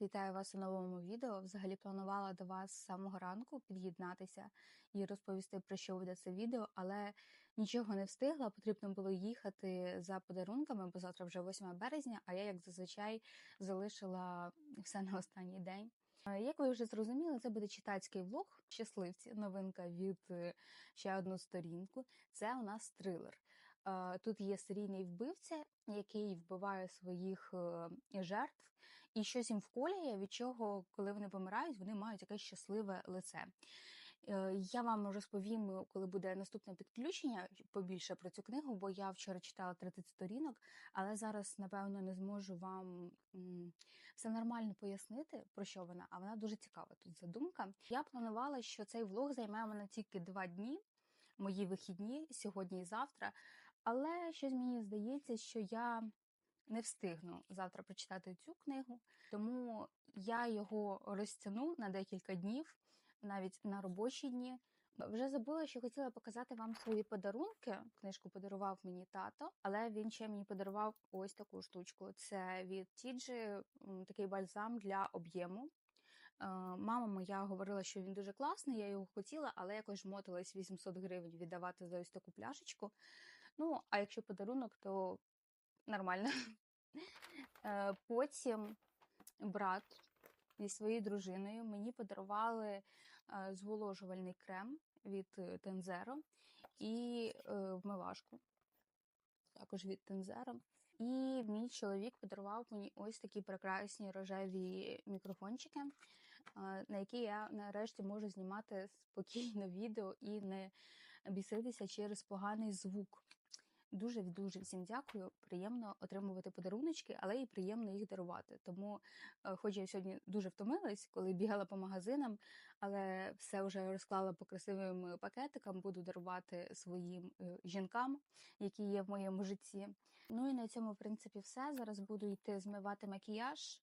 Вітаю вас у новому відео. Взагалі планувала до вас з самого ранку під'єднатися і розповісти про що буде це відео, але нічого не встигла. Потрібно було їхати за подарунками, бо завтра вже 8 березня, а я, як зазвичай, залишила все на останній день. Е, Як ви вже зрозуміли, це буде читацький влог щасливці. Новинка від е, ще одну сторінку. Це у нас трилер. Е, Тут є серійний вбивця, який вбиває своїх жертв, і щось їм вколює, від чого, коли вони помирають, вони мають якесь щасливе лице. Е, Я вам розповім, коли буде наступне підключення, побільше про цю книгу, бо я вчора читала 30 сторінок, але зараз, напевно, не зможу вам все нормально пояснити, про що вона, а вона дуже цікава тут задумка. Я планувала, що цей влог займе мене тільки два дні, мої вихідні сьогодні і завтра. Але щось мені здається, що я не встигну завтра прочитати цю книгу, тому я його розтягну на декілька днів, навіть на робочі дні. Вже забула, що хотіла показати вам свої подарунки. Книжку подарував мені тато, але він ще мені подарував ось таку штучку. Це від Тіджі такий бальзам для об'єму. Е, Мама моя говорила, що він дуже класний, я його хотіла, але якось жмотилась 800 гривень віддавати за ось таку пляшечку. Ну, а якщо подарунок, то нормально. Е, Потім брат зі своєю дружиною мені подарували е, зволожувальний крем від е, Тензеро і вмивашку, також від Тензеро. І мій чоловік подарував мені ось такі прекрасні рожеві мікрофончики, на які я нарешті можу знімати спокійно відео і не біситися через поганий звук. Дуже дуже всім дякую. Приємно отримувати подаруночки, але і приємно їх дарувати. Тому, е, хоч я сьогодні дуже втомилась, коли бігала по магазинам, але все вже розклала по красивим пакетикам, буду дарувати своїм е, жінкам, які є в моєму житті. Ну і на цьому, в принципі, все. Зараз буду йти змивати макіяж,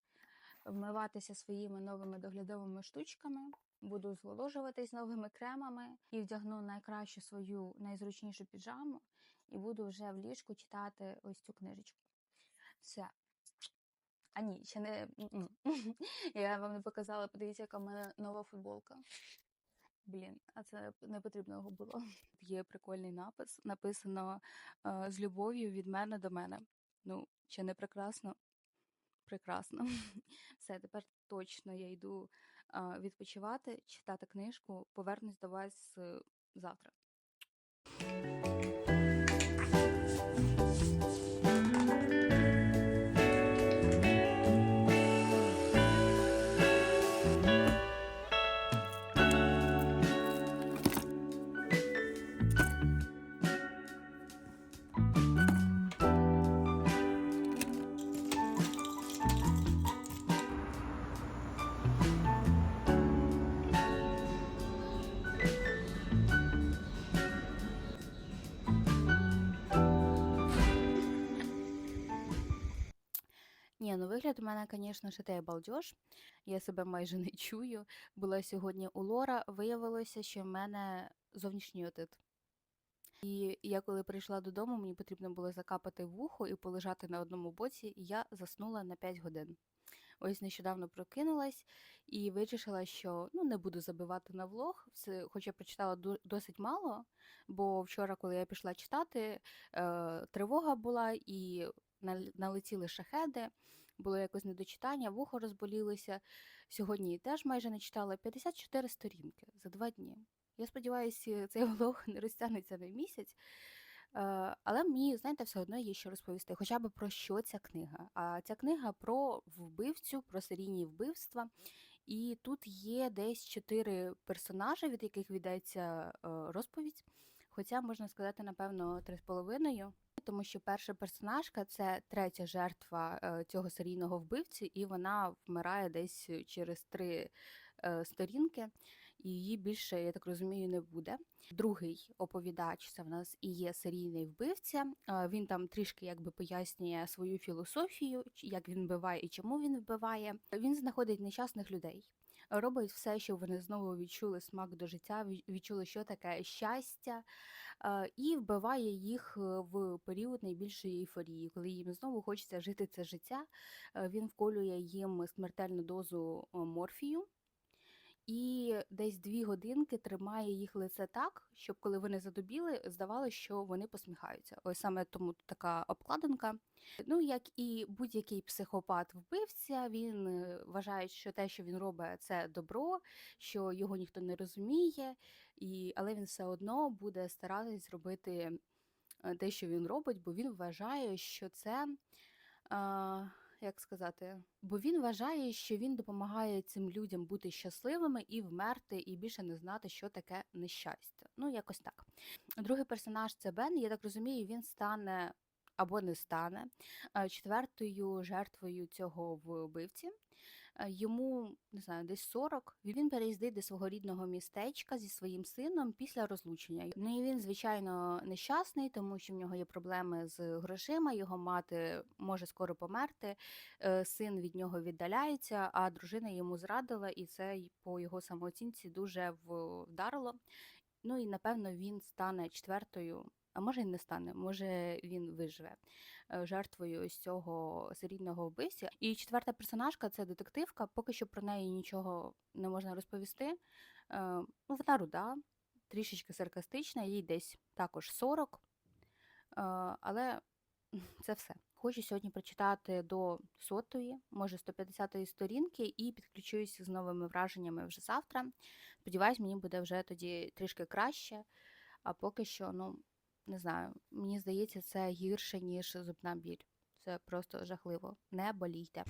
вмиватися своїми новими доглядовими штучками. Буду зволожуватись новими кремами і вдягну найкращу свою найзручнішу піджаму і буду вже в ліжку читати ось цю книжечку. Все. А ні, ще не. Я вам не показала, подивіться, яка в мене нова футболка. Блін, а це не потрібно його було. Є прикольний напис. Написано з любов'ю від мене до мене. Ну, чи не прекрасно? Прекрасно. Все, тепер точно я йду відпочивати, читати книжку. Повернусь до вас завтра. У мене, звісно, ж те балдеж. Я себе майже не чую. Була сьогодні у Лора, виявилося, що в мене зовнішній отит. І я коли прийшла додому, мені потрібно було закапати вухо і полежати на одному боці, і я заснула на 5 годин. Ось нещодавно прокинулась і вирішила, що ну не буду забивати на влог, все, хоч я прочитала досить мало, бо вчора, коли я пішла читати, е, тривога була і налетіли шахеди, було якось недочитання, вухо розболілося. Сьогодні теж майже не читала 54 сторінки за два дні. Я сподіваюся, цей влог не розтягнеться на місяць. Е, Але мені, знаєте, все одно є що розповісти, хоча б про що ця книга. А ця книга про вбивцю, про серійні вбивства. І тут є десь чотири персонажі, від яких ведеться е, розповідь. Хоча можна сказати, напевно, три з половиною. Тому що перша персонажка це третя жертва е, цього серійного вбивці, і вона вмирає десь через три е, сторінки, і її більше, я так розумію, не буде. Другий оповідач це в нас і є серійний вбивця. Е, Він там трішки якби пояснює свою філософію, як він вбиває і чому він вбиває. Він знаходить нещасних людей. Робить все, щоб вони знову відчули смак до життя, відчули, що таке щастя, е, і вбиває їх е, в період найбільшої ейфорії, коли їм знову хочеться жити це життя. Е, Він вколює їм смертельну дозу морфію. І десь дві годинки тримає їх лице так, щоб коли вони задубіли, здавалося, що вони посміхаються. Ось саме тому така обкладинка. Ну, як і будь-який психопат-вбивця, він е, вважає, що те, що він робить, це добро, що його ніхто не розуміє, і... але він все одно буде старатись зробити е, те, що він робить, бо він вважає, що це. А, як сказати, бо він вважає, що він допомагає цим людям бути щасливими і вмерти, і більше не знати, що таке нещастя. Ну, якось так. Другий персонаж це Бен. Я так розумію, він стане або не стане четвертою жертвою цього вбивці. Е, Йому не знаю, десь 40. Він переїздить до свого рідного містечка зі своїм сином після розлучення. Ну і він, звичайно, нещасний, тому що в нього є проблеми з грошима. Його мати може скоро померти. е, Син від нього віддаляється, а дружина йому зрадила, і це по його самооцінці дуже вдарило. Ну і напевно він стане четвертою, а може й не стане, може він виживе жертвою ось цього серійного вбивця. І четверта персонажка це детективка. Поки що про неї нічого не можна розповісти. Е, Ну, вона руда, трішечки саркастична, їй десь також 40. Е, Але це все. Хочу сьогодні прочитати до сотої, може 150-ї сторінки, і підключуюсь з новими враженнями вже завтра. Сподіваюсь, мені буде вже тоді трішки краще. А поки що, ну не знаю, мені здається, це гірше, ніж зубна біль. Це просто жахливо. Не болійте.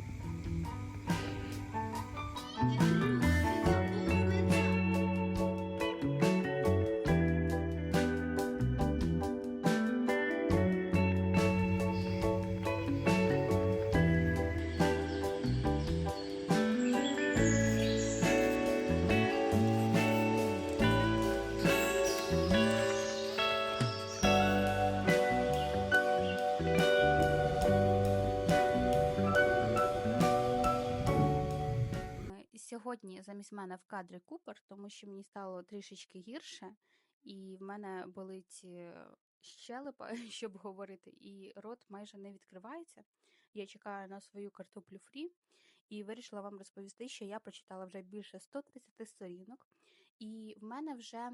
Замість мене в кадрі Купер, тому що мені стало трішечки гірше, і в мене болить е, щелепа, щоб говорити, і рот майже не відкривається. Я чекаю на свою картоплю фрі і вирішила вам розповісти, що я прочитала вже більше 130 сторінок, і в мене вже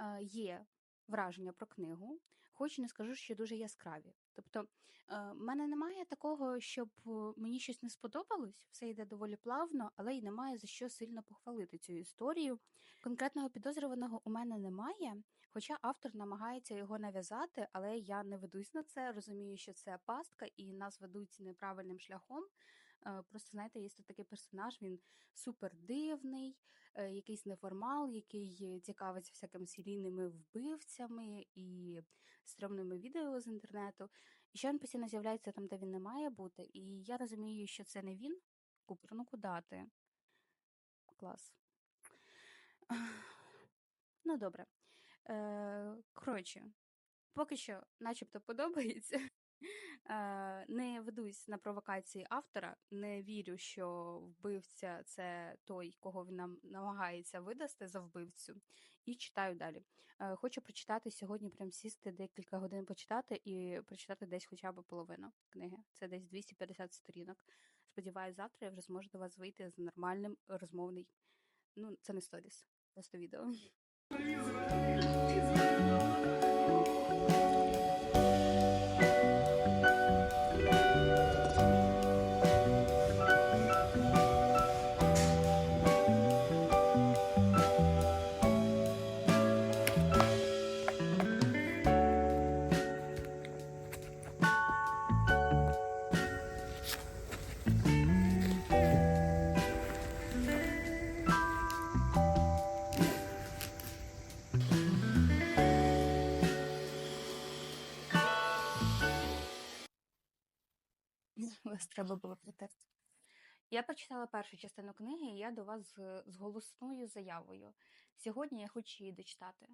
е, є враження про книгу, хоч не скажу, що дуже яскраві. Тобто Е, в мене немає такого, щоб е, мені щось не сподобалось, все йде доволі плавно, але й немає за що сильно похвалити цю історію. Конкретного підозрюваного у мене немає, хоча автор намагається його нав'язати, але я не ведусь на це, розумію, що це пастка і нас ведуть неправильним шляхом. Е, Просто знаєте, є тут такий персонаж, він супер дивний, якийсь неформал, який цікавиться всякими серійними вбивцями і стрьомними відео з інтернету. І що він постійно з'являється там, де він не має бути. І я розумію, що це не він. Купер, ну куди ти? Клас. Ну, добре. Е, коротше, поки що, начебто, подобається. Е, не ведусь на провокації автора, не вірю, що вбивця це той, кого він нам намагається видасти за вбивцю, і читаю далі. Е, хочу прочитати сьогодні, прям сісти декілька годин почитати і прочитати десь хоча б половину книги. Це десь 250 сторінок. Сподіваюсь, завтра я вже зможу до вас вийти з нормальним розмовний. Ну, це не сторіс, просто відео. Вас треба було притерти. Я прочитала першу частину книги, і я до вас з, з голосною заявою. Сьогодні я хочу її дочитати.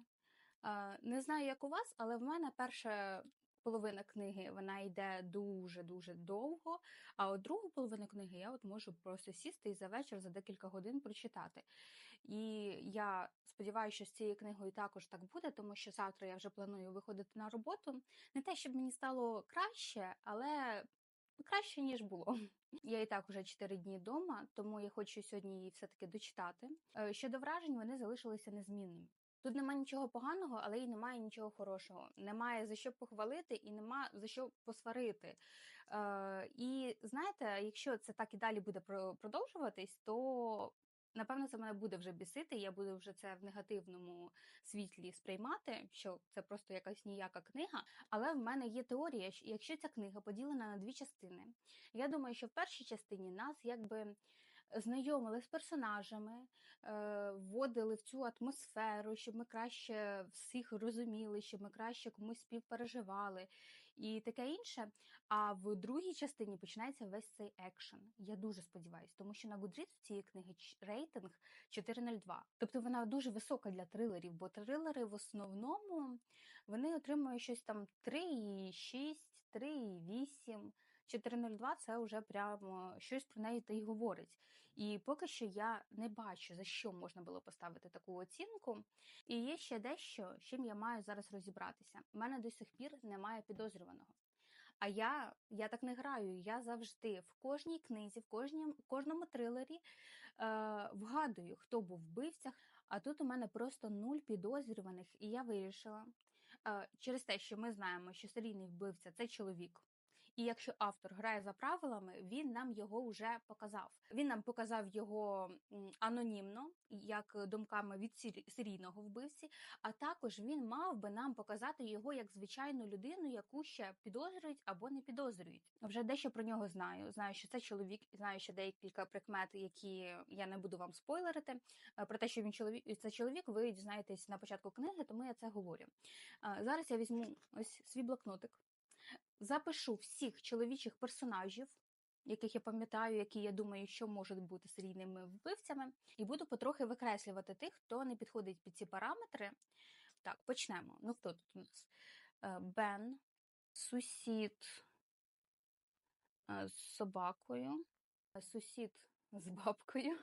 Е, не знаю, як у вас, але в мене перше половина книги вона йде дуже-дуже довго, а от другу половину книги я от можу просто сісти і за вечір за декілька годин прочитати. І я сподіваюся, що з цією книгою також так буде, тому що завтра я вже планую виходити на роботу. Не те, щоб мені стало краще, але краще, ніж було. Я і так уже 4 дні вдома, тому я хочу сьогодні її все-таки дочитати. Е, Щодо вражень, вони залишилися незмінними. Тут немає нічого поганого, але й немає нічого хорошого. Немає за що похвалити і нема за що посварити. Е, і знаєте, якщо це так і далі буде про- продовжуватись, то напевно це мене буде вже бісити. Я буду вже це в негативному світлі сприймати, що це просто якась ніяка книга. Але в мене є теорія, що якщо ця книга поділена на дві частини, я думаю, що в першій частині нас якби знайомили з персонажами, е, вводили в цю атмосферу, щоб ми краще всіх розуміли, щоб ми краще комусь співпереживали і таке інше. А в другій частині починається весь цей екшен. Я дуже сподіваюся, тому що на Goodreads цієї книги рейтинг 4,02. Тобто вона дуже висока для трилерів, бо трилери в основному вони отримують щось там 3,6, 3,8. 402 це вже прямо щось про неї та й говорить. І поки що я не бачу, за що можна було поставити таку оцінку. І є ще дещо, з чим я маю зараз розібратися. У мене до сих пір немає підозрюваного. А я, я так не граю. Я завжди в кожній книзі, в кожнім, кожному трилері е, вгадую, хто був вбивця. А тут у мене просто нуль підозрюваних, і я вирішила е, через те, що ми знаємо, що серійний вбивця це чоловік. І якщо автор грає за правилами, він нам його вже показав. Він нам показав його анонімно, як думками від сері- серійного вбивці. А також він мав би нам показати його як звичайну людину, яку ще підозрюють або не підозрюють. Вже дещо про нього знаю. Знаю, що це чоловік, знаю ще декілька прикмет, які я не буду вам спойлерити. Е, Про те, що він чоловік, це чоловік, ви дізнаєтесь на початку книги, тому я це говорю. Е, Зараз я візьму ось свій блокнотик запишу всіх чоловічих персонажів, яких я пам'ятаю, які я думаю, що можуть бути серійними вбивцями, і буду потрохи викреслювати тих, хто не підходить під ці параметри. Так, почнемо. Ну, хто тут у нас? Е, Бен, сусід е, з собакою, е, сусід з бабкою,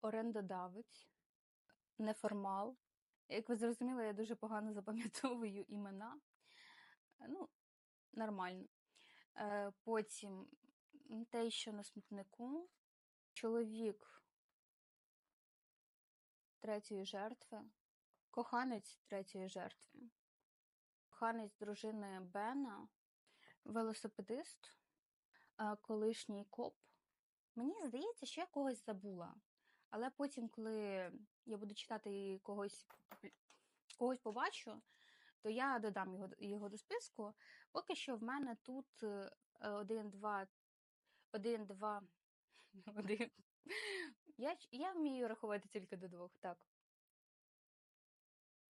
орендодавець, неформал. Як ви зрозуміли, я дуже погано запам'ятовую імена. Ну, нормально. Е, Потім те, що на смітнику, чоловік третьої жертви, коханець третьої жертви, коханець дружини Бена, велосипедист, е, колишній коп. Мені здається, що я когось забула. Але потім, коли я буду читати когось, когось побачу, то я додам його, його до списку. Поки що в мене тут е, один, два, один, два, один. Я, я вмію рахувати тільки до двох, так.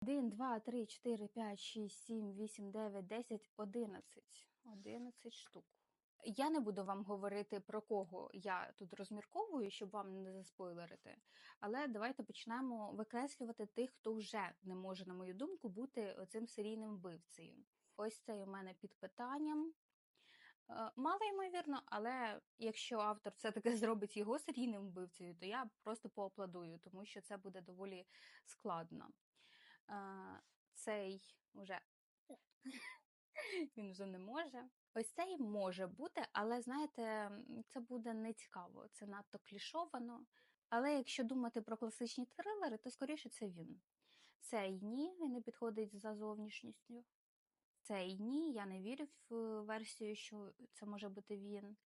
Один, два, три, чотири, п'ять, шість, сім, вісім, дев'ять, десять, одинадцять. Одинадцять штук. Я не буду вам говорити про кого я тут розмірковую, щоб вам не заспойлерити. Але давайте почнемо викреслювати тих, хто вже не може, на мою думку, бути оцим серійним вбивцею. Ось цей у мене під питанням. Е, Мало ймовірно, але якщо автор все-таки зробить його серійним вбивцею, то я просто поаплодую, тому що це буде доволі складно. Е, Цей уже він вже не може. Ось цей може бути, але знаєте, це буде не цікаво, це надто клішовано. Але якщо думати про класичні трилери, то скоріше це він. Цей ні, він не підходить за зовнішністю. Цей ні, я не вірю в е, версію, що це може бути він.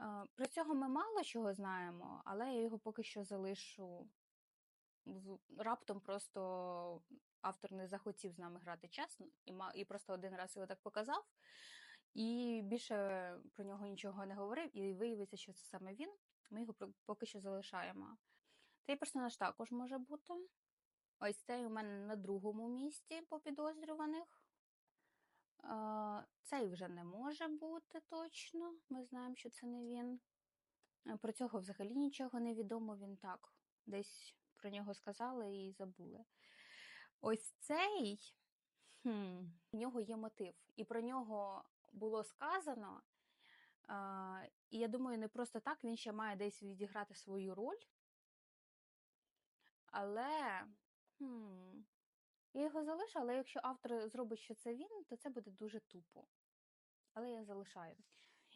Е, Про цього ми мало чого знаємо, але я його поки що залишу. Раптом просто автор не захотів з нами грати чесно і, і просто один раз його так показав, і більше про нього нічого не говорив, і виявиться, що це саме він. Ми його поки що залишаємо. Цей персонаж також може бути. Ось цей у мене на другому місці по підозрюваних. Цей вже не може бути точно. Ми знаємо, що це не він. Про цього взагалі нічого не відомо. Він так десь про нього сказали і забули. Ось цей. хм, у нього є мотив, і про нього було сказано. І я думаю, не просто так він ще має десь відіграти свою роль. Але хм, я його залишу, але якщо автор зробить, що це він, то це буде дуже тупо. Але я залишаю.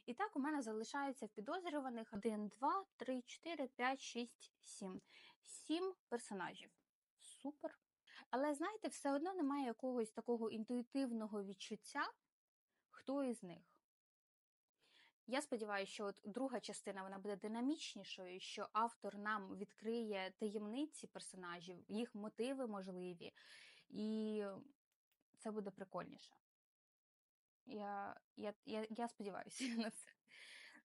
І так, у мене залишається в підозрюваних 1, 2, 3, 4, 5, 6, 7. 7 персонажів. Супер. Але знаєте, все одно немає якогось такого інтуїтивного відчуття, хто із них. Я сподіваюся, що от друга частина вона буде динамічнішою, що автор нам відкриє таємниці персонажів, їх мотиви можливі, і це буде прикольніше. Я, я, я, я сподіваюся на це.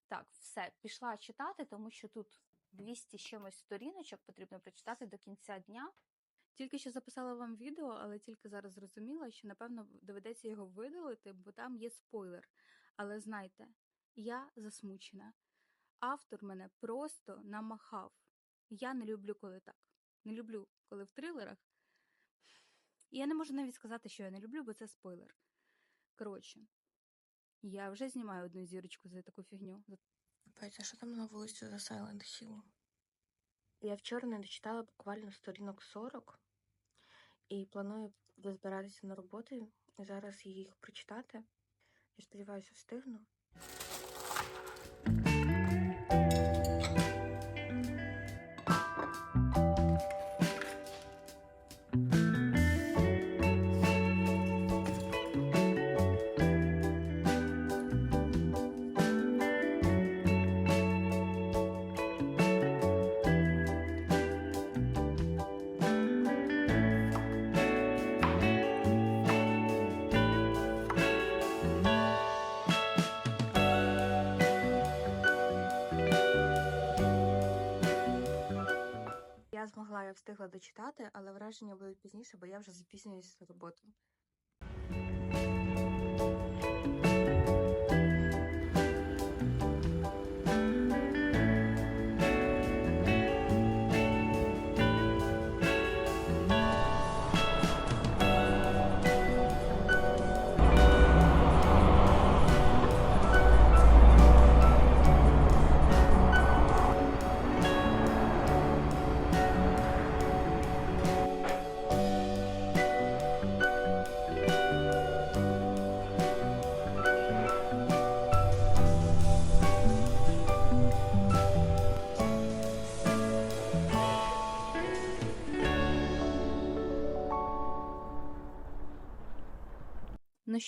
Так, все, пішла читати, тому що тут 200 чимось сторіночок потрібно прочитати до кінця дня. Тільки що записала вам відео, але тільки зараз зрозуміла, що напевно доведеться його видалити, бо там є спойлер. Але знайте, я засмучена. Автор мене просто намахав. Я не люблю, коли так. Не люблю, коли в трилерах. Я не можу навіть сказати, що я не люблю, бо це спойлер. Коротше, я вже знімаю одну зірочку за таку фігню. Петя, що там на вулиці за Silent Hill? Я вчора не дочитала буквально сторінок 40 і планую розбиратися на роботу зараз їх прочитати. Я сподіваюся, встигну. Встигла дочитати, але враження будуть пізніше, бо я вже запізнююся на роботу.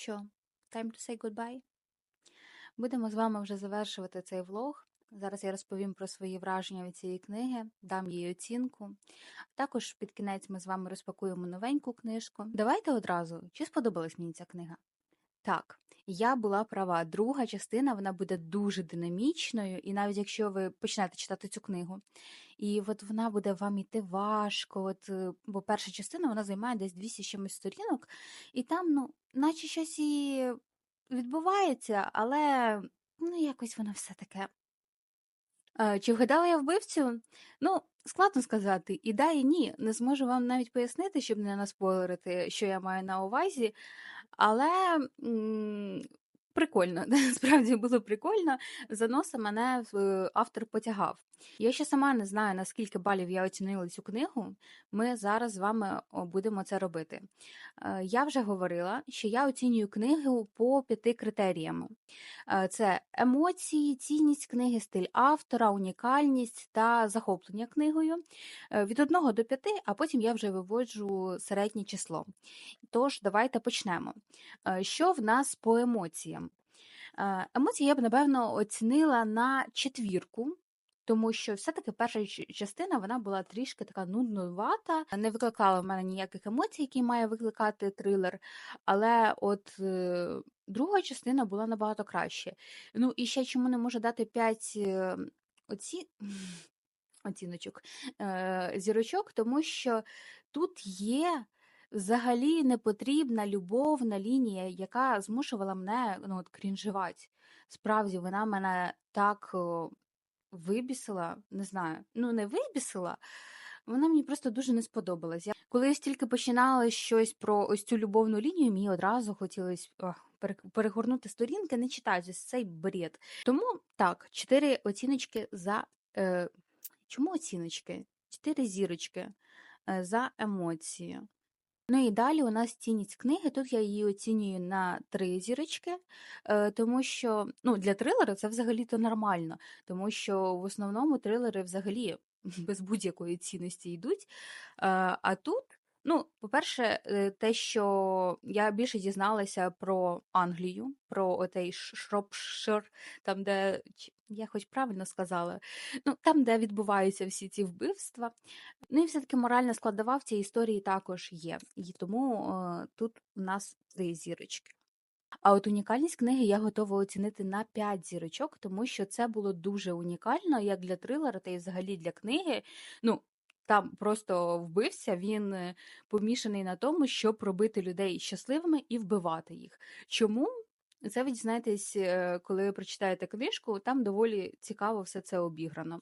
Що, time to say goodbye? Будемо з вами вже завершувати цей влог. Зараз я розповім про свої враження від цієї книги, дам їй оцінку. Також під кінець ми з вами розпакуємо новеньку книжку. Давайте одразу, чи сподобалась мені ця книга? Так, я була права. Друга частина вона буде дуже динамічною, і навіть якщо ви почнете читати цю книгу, і от вона буде вам іти важко. От, е, бо перша частина вона займає десь 200 чимось сторінок, і там, ну, наче щось і відбувається, але ну, якось воно все таке. Е, Чи вгадала я вбивцю? Ну, складно сказати, і да, і ні. Не зможу вам навіть пояснити, щоб не наспойлерити, що я маю на увазі. Але м, прикольно, справді було прикольно. За носа мене автор потягав. Я ще сама не знаю, наскільки балів я оцінила цю книгу. Ми зараз з вами будемо це робити. Е, Я вже говорила, що я оцінюю книгу по п'яти критеріям: Е, це емоції, цінність книги, стиль автора, унікальність та захоплення книгою Е, від 1 до 5, а потім я вже виводжу середнє число. Тож, давайте почнемо. Що в нас по емоціям? Емоції я б, напевно, оцінила на четвірку. Тому що все-таки перша частина вона була трішки така нуднувата, не викликала в мене ніяких емоцій, які має викликати трилер. Але от е, друга частина була набагато краще. Ну і ще чому не можу дати 5 е, оці... оціночок е, зірочок, тому що тут є взагалі непотрібна любовна лінія, яка змушувала мене ну, от, крінжувати. Справді, вона мене так вибісила, не знаю, ну не вибісила, Вона мені просто дуже не сподобалась. Я коли я тільки починала щось про ось цю любовну лінію, мені одразу хотілося перегорнути сторінки, не читаючи цей бред. Тому так, чотири оціночки за е, чому оціночки? Чотири зірочки е, за емоції. Ну і далі у нас цінність книги. Тут я її оцінюю на три зірочки, е, тому що ну, для трилера це взагалі-то нормально, тому що в основному трилери взагалі без будь-якої цінності йдуть. Е, А тут, ну, по-перше, е, те, що я більше дізналася про Англію, про отей Шропшир, там, де я хоч правильно сказала, ну там, де відбуваються всі ці вбивства. Ну і все-таки моральна складова в цій історії також є. І тому е, тут у нас три зірочки. А от унікальність книги я готова оцінити на 5 зірочок, тому що це було дуже унікально як для трилера, та й взагалі для книги. Ну, там просто вбився, він е, помішаний на тому, щоб робити людей щасливими і вбивати їх. Чому? Це ви дізнаєтесь, е, коли прочитаєте книжку, там доволі цікаво все це обіграно.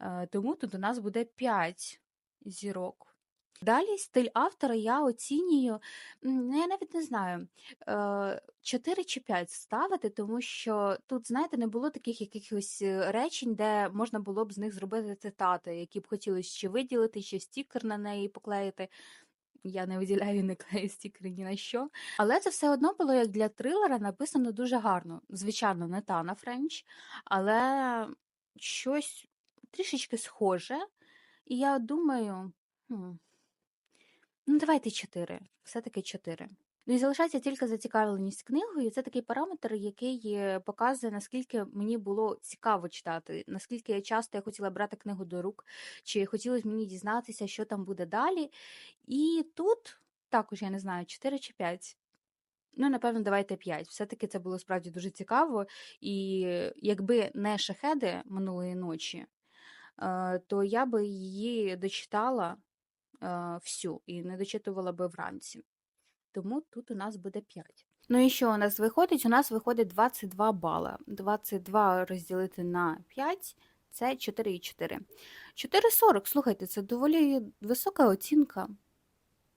Е, Тому тут у нас буде 5 зірок. Далі стиль автора я оцінюю, ну, я навіть не знаю, е, 4 чи 5 ставити, тому що тут, знаєте, не було таких якихось е, речень, де можна було б з них зробити цитати, які б хотілося чи виділити, чи стікер на неї поклеїти. Я не виділяю не клею стікери ні на що. Але це все одно було як для трилера написано дуже гарно. Звичайно, не Тана Френч, але щось трішечки схоже. І я думаю, хм, ну давайте 4. Все-таки 4. Ну і залишається тільки зацікавленість книгою. Це такий параметр, який показує, наскільки мені було цікаво читати, наскільки часто я хотіла брати книгу до рук, чи хотілося мені дізнатися, що там буде далі. І тут також я не знаю, 4 чи 5. Ну, напевно, давайте 5. Все-таки це було справді дуже цікаво. І якби не шахеди минулої ночі, е, то я би її дочитала всю і не дочитувала би вранці. Тому тут у нас буде 5. Ну і що у нас виходить? У нас виходить 22 бала. 22 розділити на 5 це 4,4. 4,40, слухайте, це доволі висока оцінка.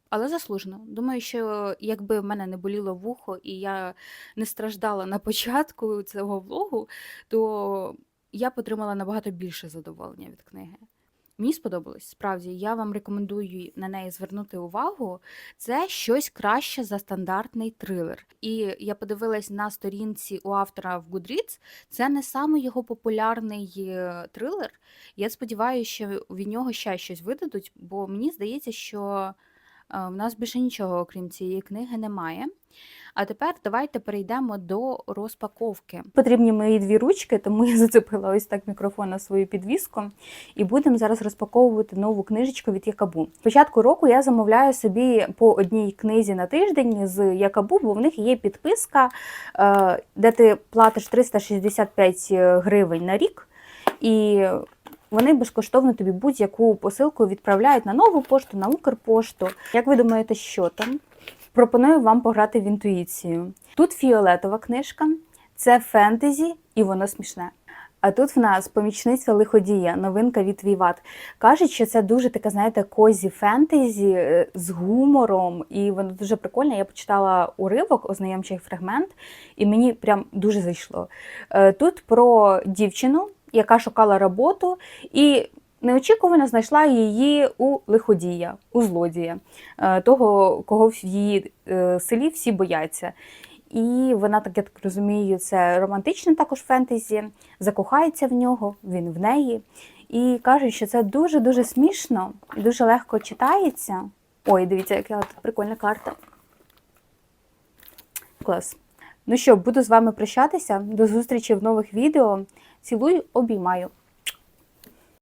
Але заслужено. Думаю, що якби в мене не боліло вухо і я не страждала на початку цього влогу, то я б отримала набагато більше задоволення від книги. Мені сподобалось, справді, я вам рекомендую на неї звернути увагу. Це щось краще за стандартний трилер. І я подивилась на сторінці у автора в Goodreads, це не саме його популярний е, трилер. Я сподіваюся, що від нього ще щось видадуть, бо мені здається, що в нас більше нічого, окрім цієї книги, немає. А тепер давайте перейдемо до розпаковки. Потрібні мої дві ручки, тому я зацепила ось так мікрофон на свою підвіску. І будемо зараз розпаковувати нову книжечку від Якабу. Початку року я замовляю собі по одній книзі на тиждень з Якабу, бо в них є підписка, е, де ти платиш 365 гривень на рік. І вони безкоштовно тобі будь-яку посилку відправляють на нову пошту, на Укрпошту. Як ви думаєте, що там? Пропоную вам пограти в інтуїцію. Тут фіолетова книжка, це фентезі, і воно смішне. А тут в нас помічниця лиходія, новинка від Віват. Кажуть, що це дуже таке, знаєте, козі фентезі е, з гумором, і воно дуже прикольне. Я почитала уривок, ознайомчий фрагмент, і мені прям дуже зайшло. Е, Тут про дівчину, яка шукала роботу, і неочікувано знайшла її у лиходія, у злодія, е, того, кого в її е, селі всі бояться. І вона, так я так розумію, це романтичне також фентезі, закохається в нього, він в неї. І кажуть, що це дуже-дуже смішно і дуже легко читається. Ой, дивіться, яка тут прикольна карта. Клас. Ну що, буду з вами прощатися. До зустрічі в нових відео. Цілую, обіймаю.